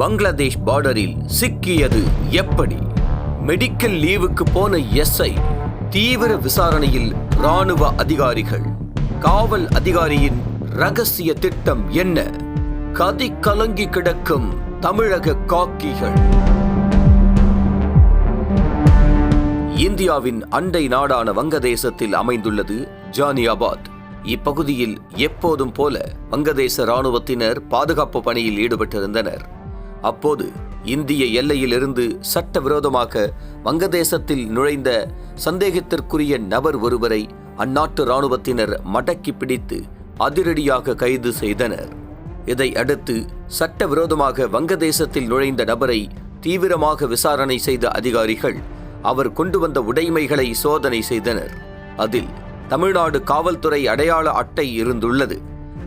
பங்களாதேஷ் பார்டரில் சிக்கியது எப்படி? மெடிக்கல் லீவுக்கு போன எஸ்ஐ தீவிர விசாரணையில் ராணுவ அதிகாரிகள். காவல் அதிகாரியின் ரகசிய திட்டம் என்ன? கதி கலங்கி கிடக்கும் தமிழக காக்கிகள். இந்தியாவின் அண்டை நாடான வங்கதேசத்தில் அமைந்துள்ளது ஜானியாபாத். இப்பகுதியில் எப்போதும் போல வங்கதேச ராணுவத்தினர் பாதுகாப்பு பணியில் ஈடுபட்டிருந்தனர். அப்போது இந்திய எல்லையிலிருந்து சட்டவிரோதமாக வங்கதேசத்தில் நுழைந்த சந்தேகத்திற்குரிய நபர் ஒருவரை அந்நாட்டு இராணுவத்தினர் மடக்கி பிடித்து அதிரடியாக கைது செய்தனர். இதை அடுத்து சட்டவிரோதமாக வங்கதேசத்தில் நுழைந்த நபரை தீவிரமாக விசாரணை செய்த அதிகாரிகள் அவர் கொண்டு வந்த உடைமைகளை சோதனை செய்தனர். அதில் தமிழ்நாடு காவல்துறை அடையாள அட்டை இருந்துள்ளது.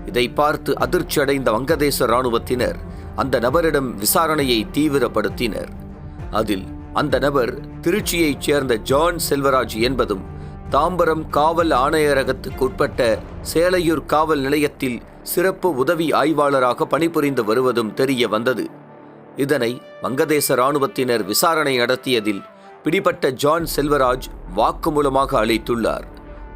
இதை பார்த்து அதிர்ச்சி அடைந்த வங்கதேச இராணுவத்தினர் அந்த நபரிடம் விசாரணையை தீவிரப்படுத்தினர். அதில் அந்த நபர் திருச்சியைச் சேர்ந்த ஜான் செல்வராஜ் என்பதும் தாம்பரம் காவல் ஆணையரகத்துக்கு உட்பட்ட சேலையூர் காவல் நிலையத்தில் சிறப்பு உதவி ஆய்வாளராக பணிபுரிந்து வருவதும் தெரிய வந்தது. இதனை வங்கதேச இராணுவத்தினர் விசாரணை நடத்தியதில் பிடிபட்ட ஜான் செல்வராஜ் வாக்குமூலமாக அளித்துள்ளார்.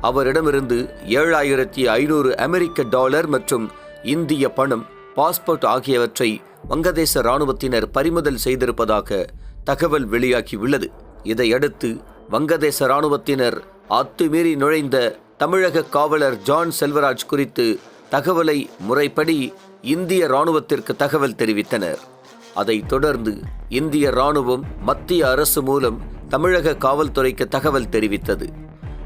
அவரிடமிருந்து ஏழாயிரத்தி ஐநூறு அமெரிக்க டாலர் மற்றும் இந்திய பணம் பாஸ்போர்ட் ஆகியவற்றை வங்கதேச ராணுவத்தினர் பறிமுதல் செய்திருப்பதாக தகவல் வெளியாகியுள்ளது. இதையடுத்து வங்கதேச ராணுவத்தினர் அத்துமீறி நுழைந்த தமிழக காவலர் ஜான் செல்வராஜ் குறித்து தகவலை முறைப்படி இந்திய ராணுவத்திற்கு தகவல் தெரிவித்தனர். அதைத் தொடர்ந்து இந்திய ராணுவம் மத்திய அரசு மூலம் தமிழக காவல்துறைக்கு தகவல் தெரிவித்தது.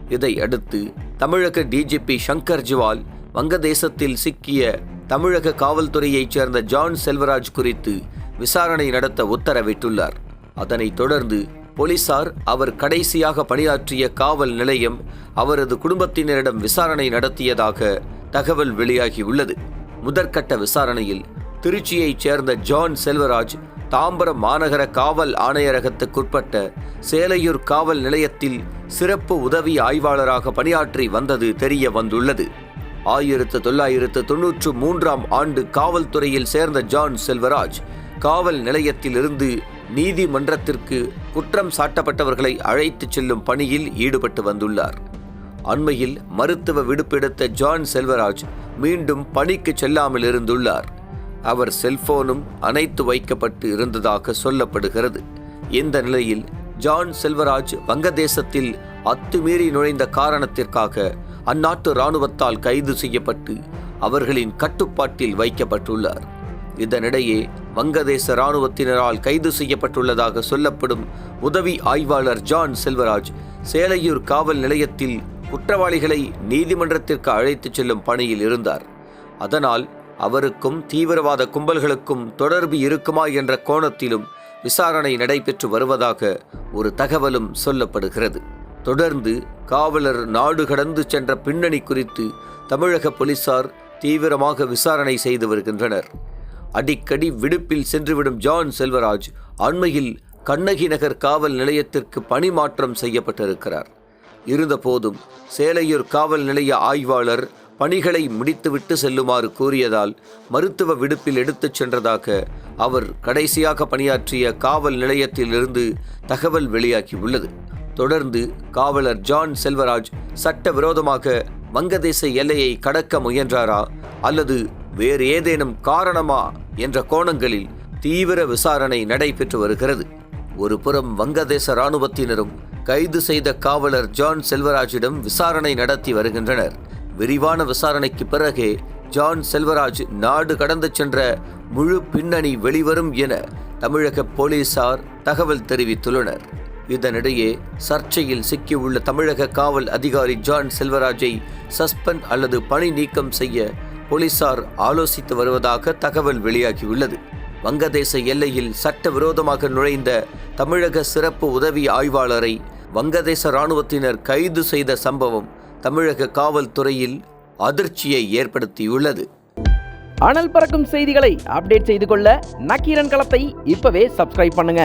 இதை அடுத்து தமிழக டிஜிபி சங்கர் ஜிவால் வங்கதேசத்தில் சிக்கிய தமிழக காவல்துறையைச் சேர்ந்த ஜான் செல்வராஜ் குறித்து விசாரணை நடத்த உத்தரவிட்டுள்ளார். அதனைத் தொடர்ந்து போலீசார் அவர் கடைசியாக பணியாற்றிய காவல் நிலையம் அவரது குடும்பத்தினரிடம் விசாரணை நடத்தியதாக தகவல் வெளியாகியுள்ளது. முதற்கட்ட விசாரணையில் திருச்சியைச் சேர்ந்த ஜான் செல்வராஜ் தாம்பரம் மாநகர காவல் ஆணையரகத்துக்குட்பட்ட சேலையூர் காவல் நிலையத்தில் சிறப்பு உதவி ஆய்வாளராக பணியாற்றி வந்தது தெரிய வந்துள்ளது. ஆயிரத்து தொள்ளாயிரத்து தொன்னூற்று மூன்றாம் ஆண்டு காவல்துறையில் சேர்ந்த ஜான் செல்வராஜ் காவல் நிலையத்திலிருந்து நீதிமன்றத்திற்கு குற்றம் சாட்டப்பட்டவர்களை அழைத்துச் செல்லும் பணியில் ஈடுபட்டு வந்துள்ளார். அண்மையில் மருத்துவ விடுப்பெடுத்த ஜான் செல்வராஜ் மீண்டும் பணிக்கு செல்லாமல் இருந்துள்ளார். அவர் செல்போனும் அணைத்து வைக்கப்பட்டு இருந்ததாக சொல்லப்படுகிறது. இந்த நிலையில் ஜான் செல்வராஜ் வங்கதேசத்தில் அத்துமீறி நுழைந்த காரணத்திற்காக அந்நாட்டு இராணுவத்தால் கைது செய்யப்பட்டு அவர்களின் கட்டுப்பாட்டில் வைக்கப்பட்டுள்ளார். இதனிடையே வங்கதேச இராணுவத்தினரால் கைது செய்யப்பட்டுள்ளதாக சொல்லப்படும் உதவி ஆய்வாளர் ஜான் செல்வராஜ் சேலையூர் காவல் நிலையத்தில் குற்றவாளிகளை நீதிமன்றத்திற்கு அழைத்துச் செல்லும் பணியில் இருந்தார். அதனால் அவருக்கும் தீவிரவாத கும்பல்களுக்கும் தொடர்பு இருக்குமா என்ற கோணத்திலும் விசாரணை நடைபெற்று வருவதாக ஒரு தகவலும் சொல்லப்படுகிறது. தொடர்ந்து காவலர் நாடு கடந்து சென்ற பின்னணி குறித்து தமிழக போலீசார் தீவிரமாக விசாரணை செய்து வருகின்றனர். அடிக்கடி விடுப்பில் சென்றுவிடும் ஜான் செல்வராஜ் அண்மையில் கண்ணகி நகர் காவல் நிலையத்திற்கு பணிமாற்றம் செய்யப்பட்டிருக்கிறார். இருந்தபோதும் சேலையூர் காவல் நிலைய ஆய்வாளர் பணிகளை முடித்துவிட்டு செல்லுமாறு கூறியதால் மருத்துவ விடுப்பில் எடுத்துச் சென்றதாக அவர் கடைசியாக பணியாற்றிய காவல் நிலையத்திலிருந்து தகவல் வெளியாகியுள்ளது. தொடர்ந்து காவலர் ஜான் செல்வராஜ் சட்டவிரோதமாக வங்கதேச எல்லையை கடக்க முயன்றாரா அல்லது வேறு ஏதேனும் காரணமா என்ற கோணங்களில் தீவிர விசாரணை நடைபெற்று வருகிறது. ஒரு புறம் வங்கதேச இராணுவத்தினரும் கைது செய்த காவலர் ஜான் செல்வராஜிடம் விசாரணை நடத்தி வருகின்றனர். விரிவான விசாரணைக்கு பிறகே ஜான் செல்வராஜ் நாடு கடந்து சென்ற முழு பின்னணி வெளிவரும் என தமிழக போலீசார் தகவல் தெரிவித்துள்ளனர். இதனிடையே சர்ச்சையில் சிக்கியுள்ள தமிழக காவல் அதிகாரி ஜான் செல்வராஜை சஸ்பெண்ட் அல்லது பணி நீக்கம் செய்ய போலீசார் ஆலோசித்து வருவதாக தகவல் வெளியாகியுள்ளது. வங்கதேச எல்லையில் சட்டவிரோதமாக நுழைந்த தமிழக சிறப்பு உதவி ஆய்வாளரை வங்கதேச இராணுவத்தினர் கைது செய்த சம்பவம் தமிழக காவல்துறையில் அதிர்ச்சியை ஏற்படுத்தியுள்ளது. அனல் பறக்கும் செய்திகளை அப்டேட் செய்து கொள்ள நக்கீரன் களத்தை இப்பவே சப்ஸ்கிரைப் பண்ணுங்க.